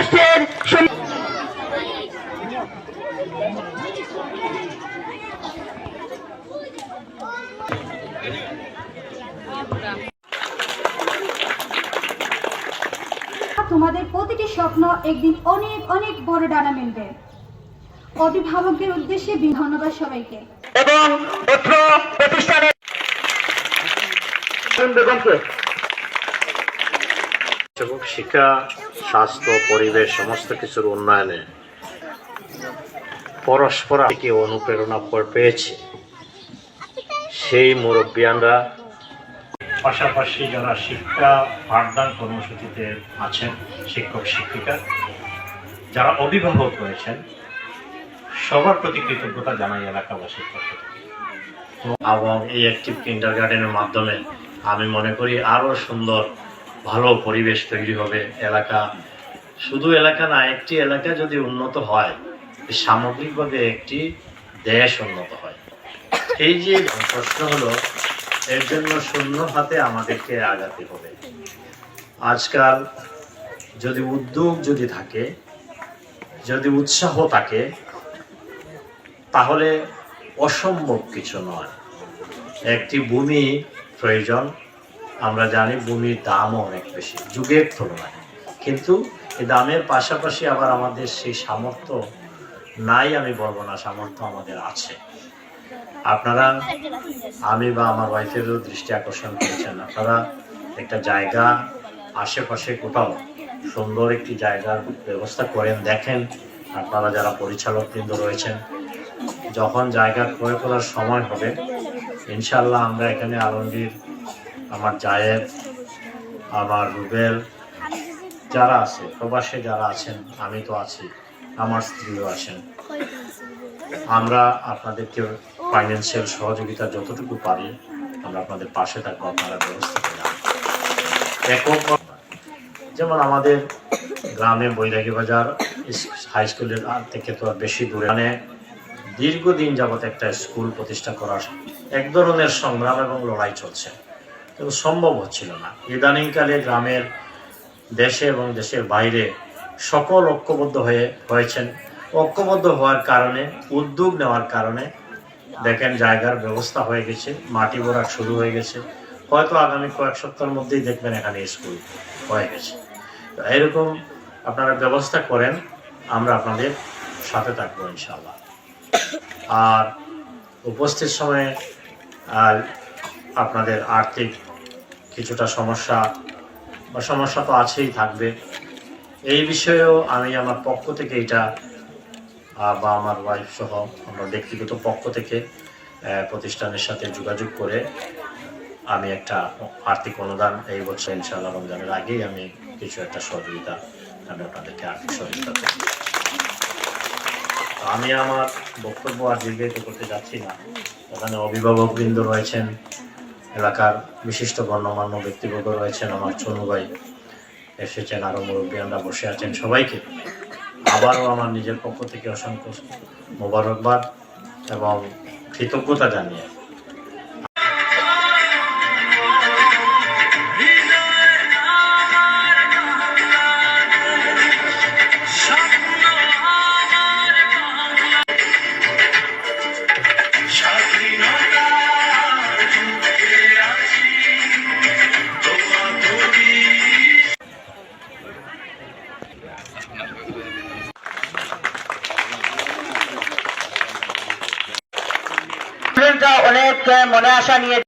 রাষ্ট্রের তোমাদের প্রতিটি স্বপ্ন একদিন অনেক অনেক বড় ডানা মিলবে। অভিভাবকদের উদ্দেশ্যে ধন্যবাদ সবাইকে। এবং প্রতিষ্ঠানের বেগমকে এবং শিক্ষা, স্বাস্থ্য, পরিবেশ, সমস্ত কিছুর উন্নয়নে পরস্পর থেকে অনুপ্রেরণা পেয়েছে। সেই মুরব্বিয়ানরা পাশাপাশি যারা শিক্ষা পাঠদান কর্মসূচিতে আছেন শিক্ষক, শিক্ষিকা, যারা অভিভাবক রয়েছেন, সবার প্রতি কৃতজ্ঞতা জানাই এলাকাবাসীর পক্ষ তো এবং এই অ্যাক্টিভ কিন্ডার গার্ডেনের মাধ্যমে আমি মনে করি আরও সুন্দর ভালো পরিবেশ তৈরি হবে এলাকা। শুধু এলাকা না, একটি এলাকা যদি উন্নত হয়, সামগ্রিকভাবে একটি দেশ উন্নত হয়। এই যে প্রশ্ন হলো, এর জন্য শূন্য হাতে আমাদেরকে আগাতে হবে। আজকাল যদি উদ্যোগ যদি থাকে, যদি উৎসাহ থাকে, তাহলে অসম্ভব কিছু নয়। একটি ভূমি প্রয়োজন আমরা জানি ভূমির দামও অনেক বেশি, যুগের তুলনায়। কিন্তু এই দামের পাশাপাশি আবার আমাদের সেই সামর্থ্য নাই, আমি বলব না, সামর্থ্য আমাদের আছে। আপনারা, আমি বা আমার ওয়াইফেরও দৃষ্টি আকর্ষণ করেছেন। আপনারা একটা জায়গা, আশেপাশে কোথাও সুন্দর একটি জায়গার ব্যবস্থা করেন, দেখেন। আপনারা যারা পরিচালক বৃন্দ রয়েছেন, যখন জায়গা ক্রয় করার সময় হবে ইনশাল্লাহ আমরা এখানে আলমগীর আমার জায়েদ, আমার রুবেল, যারা আছে, প্রবাসে যারা আছেন, আমি তো আছি, আমার স্ত্রীও আছেন। আমরা আপনাদেরকে ফাইন্যান্সিয়াল সহযোগিতা যতটুকু পারি, আমরা আপনাদের পাশে থাকব, আপনারা ব্যবস্থা করে একক যেমন আমাদের গ্রামে বৈরাগী বাজার হাই স্কুলের থেকে তো বেশি দূরে। মানে দীর্ঘদিন যাবত একটা স্কুল প্রতিষ্ঠা করার এক ধরনের সংগ্রাম এবং লড়াই চলছে। কিন্তু সম্ভব হচ্ছিল না। ইদানিংকালে গ্রামের দেশে এবং দেশের বাইরে সকল ঐক্যবদ্ধ হয়ে হয়েছেন। ঐক্যবদ্ধ হওয়ার কারণে, উদ্যোগ নেওয়ার কারণে দেখেন জায়গার ব্যবস্থা হয়ে গেছে, মাটি ভরাট শুরু হয়ে গেছে। হয়তো আগামী কয়েক সপ্তাহের মধ্যেই দেখবেন এখানে স্কুল হয়ে গেছে। তো এরকম আপনারা ব্যবস্থা করেন, আমরা আপনাদের সাথে থাকব ইনশাল্লাহ আর উপস্থিত সময়ে আর আপনাদের আর্থিক কিছুটা সমস্যা বা সমস্যা তো আছেই, থাকবে। এই বিষয়েও আমি আমার পক্ষ থেকে এটা বা আমার ওয়াইফ সহ আমার ব্যক্তিগত পক্ষ থেকে প্রতিষ্ঠানের সাথে যোগাযোগ করে আমি একটা আর্থিক অনুদান এই বছর ইনশাআল্লাহ রমজানের আগেই আমি কিছু একটা সহযোগিতা আমি আপনাদেরকে আর্থিক সহযোগিতা আমি আমার বক্তব্য আর দীর্ঘায়িত করতে যাচ্ছি না। এখানে অভিভাবকবৃন্দ রয়েছেন এলাকার বিশিষ্ট গণ্যমান্য ব্যক্তিবর্গ রয়েছেন আমার চনু ভাই। এসেছেন আরও আমরা বসে আছেন সবাইকে। আবারও আমার নিজের পক্ষ থেকে অসংখ্য মোবারকবাদ এবং কৃতজ্ঞতা জানিয়ে স্টুডেন্টরা অনেক মনে আশা নিয়ে